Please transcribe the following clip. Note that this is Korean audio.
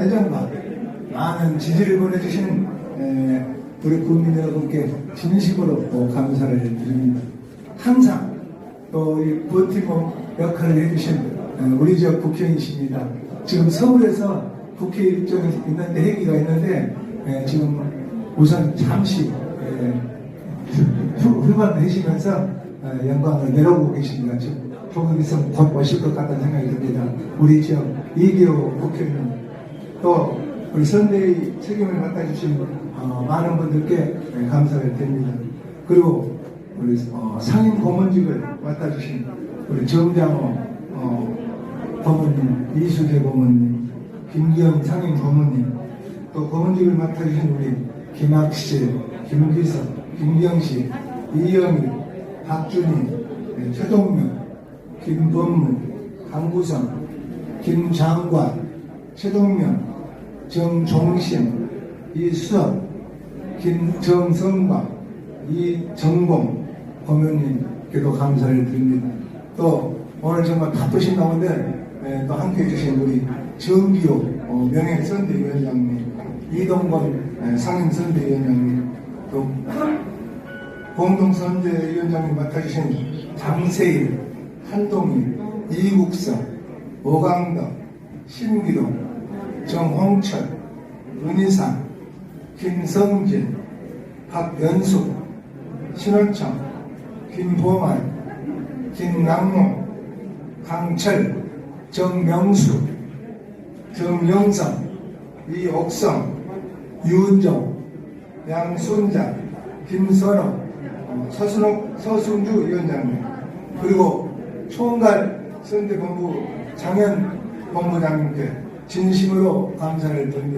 애정과 많은 지지를 보내주신 에, 우리 국민 여러분께 진심으로 또 감사를 드립니다. 항상 또이 버티고 역할을 해주신 에, 우리 지역 국회의원이십니다. 지금 서울에서 국회 일정이 있는데 회기가 있는데 에, 지금 우선 잠시 휴관을 하시면서 어, 영광을 내려오고 계십니다. 조금 있으면 곧 오실 것 같다는 생각이 듭니다. 우리 지역 이기호 국회의원 또 우리 선대의 책임을 맡아주신 어, 많은 분들께 네, 감사를 드립니다. 그리고 우리 어, 상임 고문직을 맡아주신 우리 정장호 어, 고문님, 이수재 고문님, 김기영 상임 고문님, 또 고문직을 맡아주신 우리 김학실, 김기석, 김경식, 이영희, 박준희, 네, 최동명, 김범무, 강구성, 김장관, 최동명, 정종신, 이수석, 김정성광, 이정봉 고문님께도 감사를 드립니다. 또 오늘 정말 바쁘신 가운데 예, 또 함께 해주신 우리 정기호 어, 명예선대위원장님, 이동건 예, 상임선대위원장님, 또 공동선대위원장님 맡아주신 장세일, 한동일, 이국성, 오강덕, 신기동, 정홍철, 은희상, 김성진, 박연숙, 신원청, 김보만, 김남모, 강철, 정명수, 정영성, 이옥성, 유은정, 양순자, 김선호, 어, 서순옥, 서순주 위원장님, 그리고 총괄 선대본부 장현 본부장님께 진심으로 감사를 드립니다.